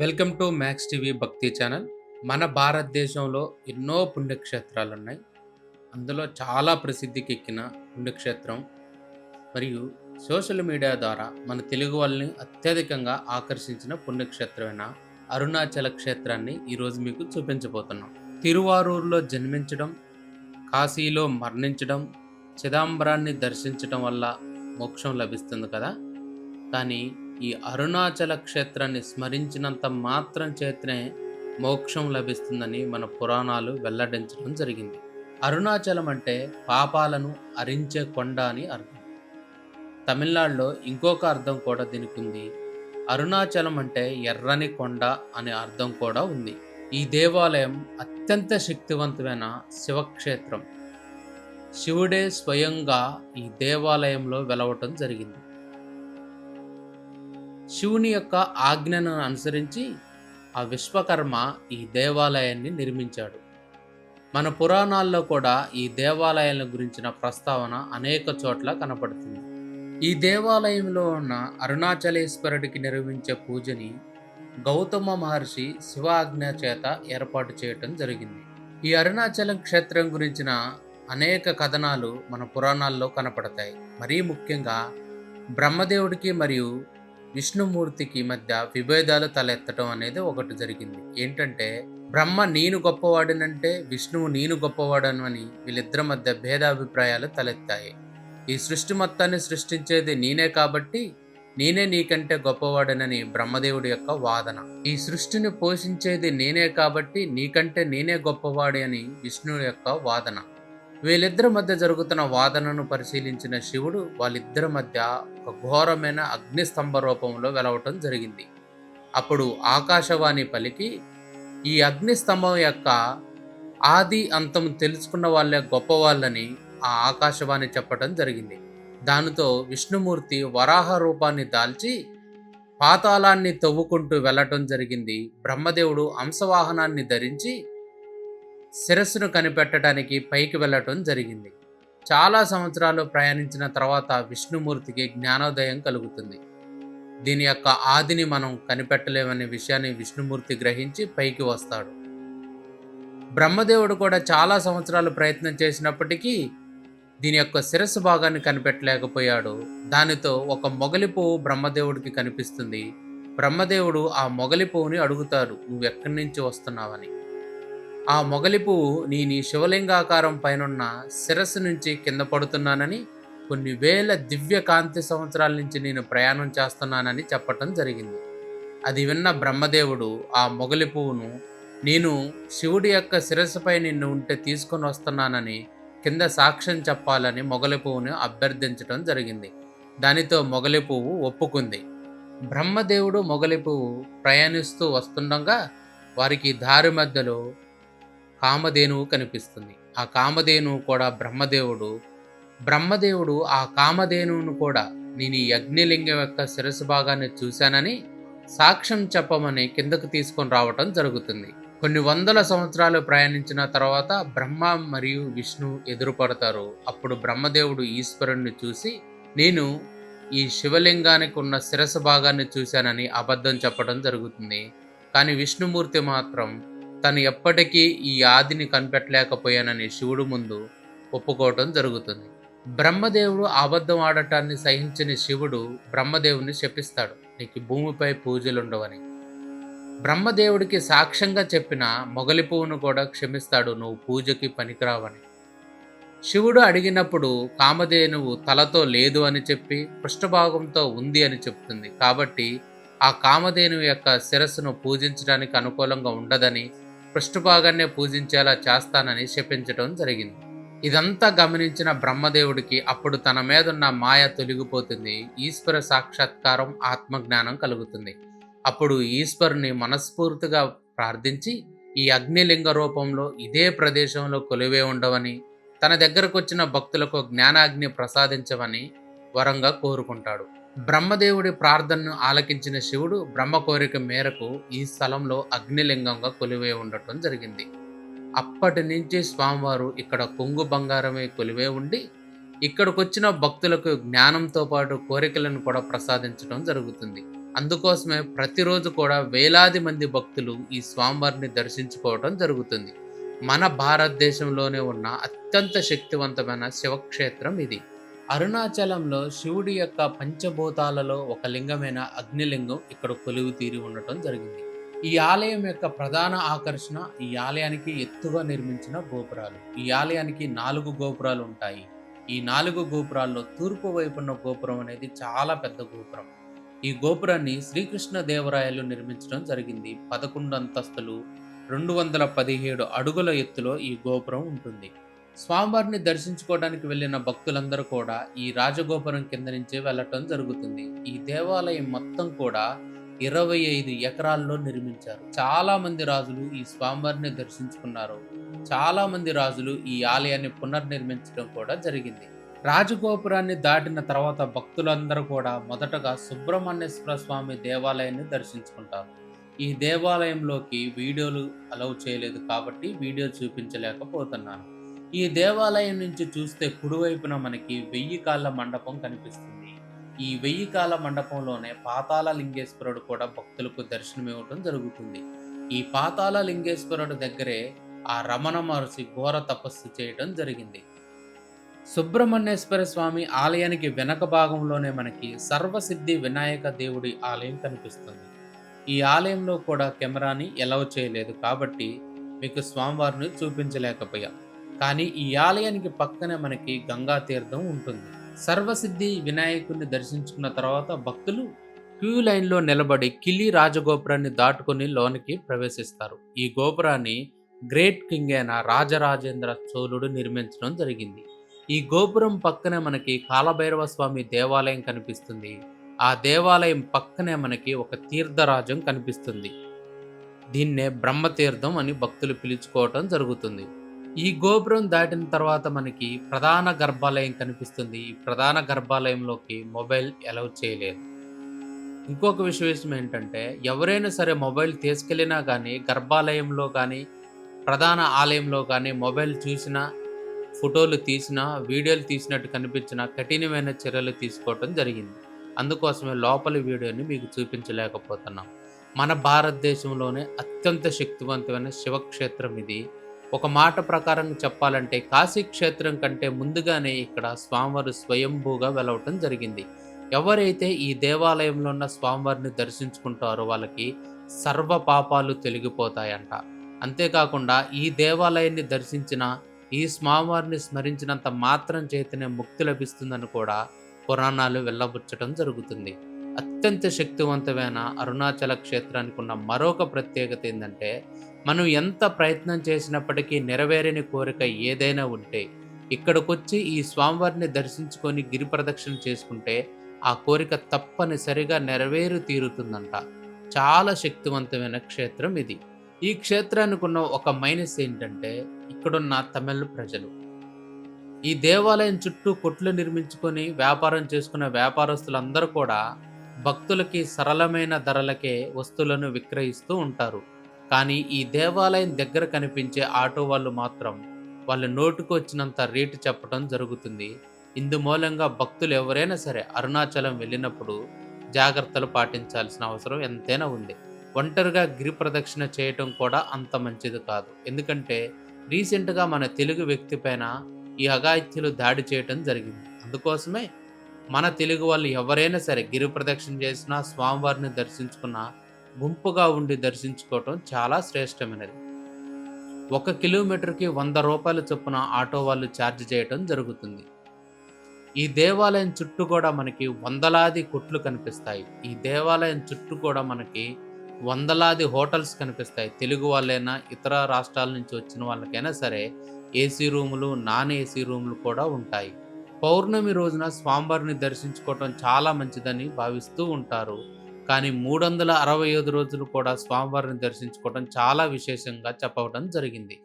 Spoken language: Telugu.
Welcome to Max TV Bhakti channel. మన భారతదేశంలో ఎన్నో పుణ్యక్షేత్రాలు ఉన్నాయి అందులో చాలా ప్రసిద్ధికి ఎక్కిన పుణ్యక్షేత్రం మరియు సోషల్ మీడియా ద్వారా మన తెలుగు వాళ్ళని అత్యధికంగా ఆకర్షించిన పుణ్యక్షేత్రమైన అరుణాచల క్షేత్రాన్ని ఈరోజు మీకు చూపించబోతున్నాం. తిరువారూరులో జన్మించడం కాశీలో మరణించడం చిదాంబరాన్ని దర్శించడం వల్ల మోక్షం లభిస్తుంది కదా. కానీ ఈ అరుణాచల క్షేత్రాన్ని స్మరించినంత మాత్రం చేతనే మోక్షం లభిస్తుందని మన పురాణాలు వెల్లడించడం జరిగింది. అరుణాచలం అంటే పాపాలను అరించే కొండ అని అర్థం. తమిళనాడులో ఇంకొక అర్థం కూడా దీనికి ఉంది. అరుణాచలం అంటే ఎర్రని కొండ అనే అర్థం కూడా ఉంది. ఈ దేవాలయం అత్యంత శక్తివంతమైన శివక్షేత్రం. శివుడే స్వయంగా ఈ దేవాలయంలో వెలవటం జరిగింది. శివుని యొక్క ఆజ్ఞను అనుసరించి ఆ విశ్వకర్మ ఈ దేవాలయాన్ని నిర్మించాడు. మన పురాణాల్లో కూడా ఈ దేవాలయాల గురించిన ప్రస్తావన అనేక చోట్ల కనపడుతుంది. ఈ దేవాలయంలో ఉన్న అరుణాచలేశ్వరుడికి నిర్వహించే పూజని గౌతమ మహర్షి శివాజ్ఞ చేత ఏర్పాటు చేయటం జరిగింది. ఈ అరుణాచలం క్షేత్రం గురించిన అనేక కథనాలు మన పురాణాల్లో కనపడతాయి. మరీ ముఖ్యంగా బ్రహ్మదేవుడికి మరియు విష్ణుమూర్తికి మధ్య విభేదాలు తలెత్తడం అనేది ఒకటి జరిగింది. ఏంటంటే బ్రహ్మ నేను గొప్పవాడినంటే విష్ణువు నేను గొప్పవాడను అని వీళ్ళిద్దరి మధ్య భేదాభిప్రాయాలు తలెత్తాయి. ఈ సృష్టి మొత్తాన్ని సృష్టించేది నేనే కాబట్టి నేనే నీకంటే గొప్పవాడనని బ్రహ్మదేవుడి యొక్క వాదన. ఈ సృష్టిని పోషించేది నేనే కాబట్టి నీకంటే నేనే గొప్పవాడి అని విష్ణువు యొక్క వాదన. వీళ్ళిద్దరి మధ్య జరుగుతున్న వాదనను పరిశీలించిన శివుడు వాళ్ళిద్దరి మధ్య ఒక ఘోరమైన అగ్నిస్తంభ రూపంలో వెలవటం జరిగింది. అప్పుడు ఆకాశవాణి పలికి ఈ అగ్నిస్తంభం యొక్క ఆది అంతం తెలుసుకున్న వాళ్ళే గొప్పవాళ్ళని ఆ ఆకాశవాణి చెప్పటం జరిగింది. దానితో విష్ణుమూర్తి వరాహ రూపాన్ని దాల్చి పాతాళాన్ని తవ్వుకుంటూ వెళ్ళటం జరిగింది. బ్రహ్మదేవుడు అంశవాహనాన్ని ధరించి శిరస్సును కనిపెట్టడానికి పైకి వెళ్ళటం జరిగింది. చాలా సంవత్సరాలు ప్రయాణించిన తర్వాత విష్ణుమూర్తికి జ్ఞానోదయం కలుగుతుంది. దీని యొక్క ఆదిని మనం కనిపెట్టలేమనే విషయాన్ని విష్ణుమూర్తి గ్రహించి పైకి వస్తాడు. బ్రహ్మదేవుడు కూడా చాలా సంవత్సరాలు ప్రయత్నం చేసినప్పటికీ దీని యొక్క శిరస్సు భాగాన్ని కనిపెట్టలేకపోయాడు. దానితో ఒక మొగలి పువ్వు బ్రహ్మదేవుడికి కనిపిస్తుంది. బ్రహ్మదేవుడు ఆ మొగలి పువ్వుని అడుగుతాడు నువ్వు ఎక్కడి నుంచి వస్తున్నావని? ఆ మొగలి పువ్వు నీ నీ శివలింగాకారం పైనున్న శిరస్సు నుంచి కింద పడుతున్నానని కొన్ని వేల దివ్య కాంతి సంవత్సరాల నుంచి నేను ప్రయాణం చేస్తున్నానని చెప్పటం జరిగింది. అది విన్న బ్రహ్మదేవుడు ఆ మొగలి పువ్వును నేను శివుడి యొక్క శిరస్సుపై నిన్ను ఉంటే తీసుకొని వస్తున్నానని కింద సాక్ష్యం చెప్పాలని మొగలి పువ్వును అభ్యర్థించడం జరిగింది. దానితో మొగలి పువ్వు ఒప్పుకుంది. బ్రహ్మదేవుడు మొగలి పువ్వు ప్రయాణిస్తూ వస్తుండగా వారికి దారి మధ్యలో కామధేనువు కనిపిస్తుంది. ఆ కామధేనువు కూడా బ్రహ్మదేవుడు. బ్రహ్మదేవుడు ఆ కామధేనువును కూడా నేను ఈ అగ్నిలింగం యొక్క శిరస్సు భాగాన్ని చూశానని సాక్ష్యం చెప్పమని కిందకు తీసుకొని రావటం జరుగుతుంది. కొన్ని వందల సంవత్సరాలు ప్రయాణించిన తర్వాత బ్రహ్మ మరియు విష్ణు ఎదురుపడతారు. అప్పుడు బ్రహ్మదేవుడు ఈశ్వరుణ్ణి చూసి నేను ఈ శివలింగానికి ఉన్న శిరస్సు భాగాన్ని చూశానని అబద్ధం చెప్పడం జరుగుతుంది. కానీ విష్ణుమూర్తి మాత్రం తను ఎప్పటికీ ఈ ఆదిని కనిపెట్టలేకపోయానని శివుడు ముందు ఒప్పుకోవటం జరుగుతుంది. బ్రహ్మదేవుడు అబద్ధం ఆడటాన్ని సహించిన శివుడు బ్రహ్మదేవుని శపిస్తాడు. నీకు భూమిపై పూజలుండవని. బ్రహ్మదేవుడికి సాక్ష్యంగా చెప్పిన మొగలి పువ్వును కూడా క్షమిస్తాడు నువ్వు పూజకి పనికిరావని. శివుడు అడిగినప్పుడు కామధేనువు తలతో లేదు అని చెప్పి పృష్ఠభాగంతో ఉంది అని చెప్తుంది. కాబట్టి ఆ కామధేనువు యొక్క శిరస్సును పూజించడానికి అనుకూలంగా ఉండదని పృష్ఠభాగాన్నే పూజించేలా చేస్తానని శపించటం జరిగింది. ఇదంతా గమనించిన బ్రహ్మదేవుడికి అప్పుడు తన మీదున్న మాయ తొలగిపోతుంది. ఈశ్వర సాక్షాత్కారం ఆత్మజ్ఞానం కలుగుతుంది. అప్పుడు ఈశ్వరుని మనస్ఫూర్తిగా ప్రార్థించి ఈ అగ్నిలింగ రూపంలో ఇదే ప్రదేశంలో కొలివే ఉండవని తన దగ్గరకు వచ్చిన భక్తులకు జ్ఞానాగ్ని ప్రసాదించవని వరంగా కోరుకుంటాడు. బ్రహ్మదేవుడి ప్రార్థనను ఆలకించిన శివుడు బ్రహ్మ కోరిక మేరకు ఈ స్థలంలో అగ్నిలింగంగా కొలివే ఉండటం జరిగింది. అప్పటి నుంచి స్వామివారు ఇక్కడ కొంగు బంగారమే కొలివే ఉండి ఇక్కడికొచ్చిన భక్తులకు జ్ఞానంతో పాటు కోరికలను కూడా ప్రసాదించడం జరుగుతుంది. అందుకోసమే ప్రతిరోజు కూడా వేలాది మంది భక్తులు ఈ స్వామివారిని దర్శించుకోవడం జరుగుతుంది. మన భారతదేశంలోనే ఉన్న అత్యంత శక్తివంతమైన శివక్షేత్రం ఇది. అరుణాచలంలో శివుడి యొక్క పంచభూతాలలో ఒక లింగమైన అగ్నిలింగం ఇక్కడ కొలువు తీరి ఉండటం జరిగింది. ఈ ఆలయం యొక్క ప్రధాన ఆకర్షణ ఈ ఆలయానికి ఎత్తుగా నిర్మించిన గోపురాలు. ఈ ఆలయానికి నాలుగు గోపురాలు ఉంటాయి. ఈ నాలుగు గోపురాల్లో తూర్పు వైపున్న గోపురం అనేది చాలా పెద్ద గోపురం. ఈ గోపురాన్ని శ్రీకృష్ణ దేవరాయలు నిర్మించడం జరిగింది. పదకొండు అంతస్తులు రెండు వందల పదిహేడు అడుగుల ఎత్తులో ఈ గోపురం ఉంటుంది. స్వామివారిని దర్శించుకోవడానికి వెళ్ళిన భక్తులందరూ కూడా ఈ రాజగోపురం కింద నుంచే వెళ్ళటం జరుగుతుంది. ఈ దేవాలయం మొత్తం కూడా ఇరవై ఐదు ఎకరాల్లో నిర్మించారు. చాలా మంది రాజులు ఈ స్వామివారిని దర్శించుకున్నారు. చాలా మంది రాజులు ఈ ఆలయాన్ని పునర్నిర్మించడం కూడా జరిగింది. రాజగోపురాన్ని దాటిన తర్వాత భక్తులందరూ కూడా మొదటగా సుబ్రహ్మణ్యేశ్వర స్వామి దేవాలయాన్ని దర్శించుకుంటారు. ఈ దేవాలయంలోకి వీడియోలు అలౌ చేయలేదు కాబట్టి వీడియో చూపించలేకపోతున్నాను. ఈ దేవాలయం నుంచి చూస్తే కుడివైపున మనకి వెయ్యి కాళ్ళ మండపం కనిపిస్తుంది. ఈ వెయ్యి కాళ్ళ మండపంలోనే పాతాళ లింగేశ్వరుడు కూడా భక్తులకు దర్శనమివ్వడం జరుగుతుంది. ఈ పాతాళ లింగేశ్వరుడు దగ్గరే ఆ రమణ మహర్షి ఘోర తపస్సు చేయడం జరిగింది. సుబ్రహ్మణ్యేశ్వర స్వామి ఆలయానికి వెనక భాగంలోనే మనకి సర్వసిద్ధి వినాయక దేవుడి ఆలయం కనిపిస్తుంది. ఈ ఆలయంలో కూడా కెమెరాని ఎలవ్ చేయలేదు కాబట్టి మీకు స్వామివారిని చూపించలేకపోయాం. కానీ ఈ ఆలయానికి పక్కనే మనకి గంగా తీర్థం ఉంటుంది. సర్వసిద్ధి వినాయకుడిని దర్శించుకున్న తర్వాత భక్తులు క్యూ లైన్లో నిలబడి కిలి రాజగోపురాన్ని దాటుకుని లోనికి ప్రవేశిస్తారు. ఈ గోపురాన్ని గ్రేట్ కింగ్ అయిన రాజరాజేంద్ర చోళుడు నిర్మించడం జరిగింది. ఈ గోపురం పక్కనే మనకి కాలభైరవ స్వామి దేవాలయం కనిపిస్తుంది. ఆ దేవాలయం పక్కనే మనకి ఒక తీర్థరాజం కనిపిస్తుంది. దీన్నే బ్రహ్మతీర్థం అని భక్తులు పిలుచుకోవటం జరుగుతుంది. ఈ గోపురం దాటిన తర్వాత మనకి ప్రధాన గర్భాలయం కనిపిస్తుంది. ఈ ప్రధాన గర్భాలయంలోకి మొబైల్ అలౌ చేయలేదు. ఇంకొక విశేషం ఏంటంటే ఎవరైనా సరే మొబైల్ తీసుకెళ్ళినా కానీ గర్భాలయంలో కానీ ప్రధాన ఆలయంలో కానీ మొబైల్ చూసినా ఫోటోలు తీసినా వీడియోలు తీసినట్టు కనిపించిన కఠినమైన చర్యలు తీసుకోవటం జరిగింది. అందుకోసమే లోపలి వీడియోని మీకు చూపించలేకపోతున్నాం. మన భారతదేశంలోనే అత్యంత శక్తివంతమైన శివక్షేత్రం ఇది. ఒక మాట ప్రకారం చెప్పాలంటే కాశీ క్షేత్రం కంటే ముందుగానే ఇక్కడ స్వామివారు స్వయంభూగా వెలవటం జరిగింది. ఎవరైతే ఈ దేవాలయంలో ఉన్న స్వామివారిని దర్శించుకుంటారో వాళ్ళకి సర్వ పాపాలు తొలగిపోతాయంట. అంతేకాకుండా ఈ దేవాలయాన్ని దర్శించిన ఈ స్వామివారిని స్మరించినంత మాత్రం చేతనే ముక్తి లభిస్తుందని కూడా పురాణాలు వెళ్ళబుచ్చటం జరుగుతుంది. అత్యంత శక్తివంతమైన అరుణాచల క్షేత్రానికి ఉన్న మరొక ప్రత్యేకత ఏంటంటే మనం ఎంత ప్రయత్నం చేసినప్పటికీ నెరవేరని కోరిక ఏదైనా ఉంటే ఇక్కడికొచ్చి ఈ స్వామివారిని దర్శించుకొని గిరి ప్రదక్షిణ చేసుకుంటే ఆ కోరిక తప్పనిసరిగా నెరవేరు తీరుతుందంట. చాలా శక్తివంతమైన క్షేత్రం ఇది. ఈ క్షేత్రానికి ఉన్న ఒక మైనస్ ఏంటంటే ఇక్కడున్న తమిళ ప్రజలు. ఈ దేవాలయం చుట్టూ కొట్లు నిర్మించుకొని వ్యాపారం చేసుకున్న వ్యాపారస్తులందరూ కూడా భక్తులకి సరళమైన ధరలకే వస్తువులను విక్రయిస్తూ ఉంటారు. కానీ ఈ దేవాలయం దగ్గర కనిపించే ఆటో వాళ్ళు మాత్రం వాళ్ళ నోటుకు వచ్చినంత రేటు చెప్పడం జరుగుతుంది. ఇందు మూలంగా భక్తులు ఎవరైనా సరే అరుణాచలం వెళ్ళినప్పుడు జాగ్రత్తలు పాటించాల్సిన అవసరం ఎంతైనా ఉంది. ఒంటరిగా గిరి ప్రదక్షిణ చేయటం కూడా అంత మంచిది కాదు. ఎందుకంటే రీసెంట్గా మన తెలుగు వ్యక్తి పైన ఈ అగాయిత్యులు దాడి చేయటం జరిగింది. అందుకోసమే మన తెలుగు వాళ్ళు ఎవరైనా సరే గిరి ప్రదక్షిణ చేసినా స్వామివారిని దర్శించుకున్నా గుంపుగా ఉండి దర్శించుకోవటం చాలా శ్రేష్టమైనది. ఒక కిలోమీటర్కి వంద రూపాయల చొప్పున ఆటో వాళ్ళు ఛార్జ్ చేయటం జరుగుతుంది. ఈ దేవాలయం చుట్టూ కూడా మనకి వందలాది కొట్లు కనిపిస్తాయి. ఈ దేవాలయం చుట్టూ కూడా మనకి వందలాది హోటల్స్ కనిపిస్తాయి. తెలుగు వాళ్ళైనా ఇతర రాష్ట్రాల నుంచి వచ్చిన వాళ్ళకైనా సరే ఏసీ రూములు నాన్ ఏసీ రూములు కూడా ఉంటాయి. పౌర్ణమి రోజున స్వామివారిని దర్శించుకోవటం చాలా మంచిదని భావిస్తూ ఉంటారు. కానీ మూడు వందల అరవై ఐదు రోజులు కూడా స్వామివారిని దర్శించుకోవడం చాలా విశేషంగా చెప్పవడం జరిగింది.